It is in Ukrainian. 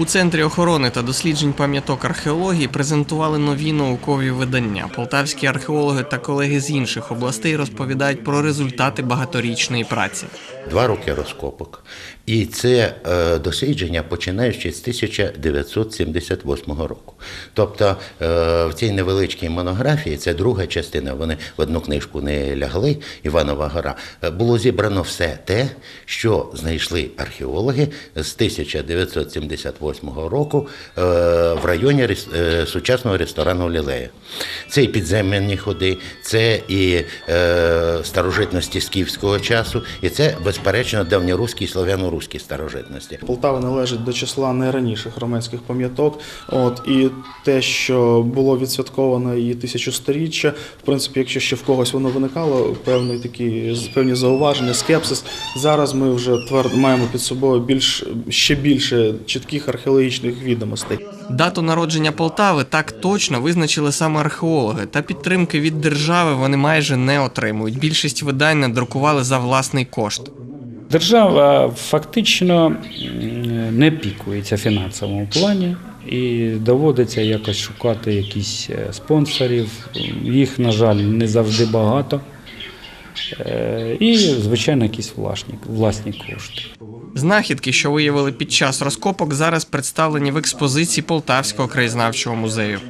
У центрі охорони та досліджень пам'яток археології презентували нові наукові видання. Полтавські археологи та колеги з інших областей розповідають про результати багаторічної праці. Два роки розкопок. І це е, дослідження починаючи з 1978 року. Тобто е, в цій невеличкій монографії, це друга частина, вони в одну книжку не лягли, Іванова гора, е, було зібрано все те, що знайшли археологи з 1978 року е, в районі е, сучасного ресторану Лілея. Це і підземні ходи, це і е, старожитності скіфського часу, і це, безперечно, давньоруські і слов'яно-руські старожитності. Полтава належить до числа найраніших громадських пам'яток. От і те, що було відсвятковано її тисячосторіччя, в принципі, якщо ще в когось воно виникало, певні такі певні зауваження, скепсис. Зараз ми вже твер маємо під собою більш ще більше чітких археологічних відомостей. Дату народження Полтави так точно визначили саме археологи, та підтримки від держави вони майже не отримують. Більшість видань надрукували за власний кошт. Держава фактично не пікується в фінансовому плані і доводиться якось шукати якісь е, спонсорів. Їх, на жаль, не завжди багато. Е, І, звичайно, якісь власні, власні кошти. Знахідки, що виявили під час розкопок, зараз представлені в експозиції Полтавського краєзнавчого музею.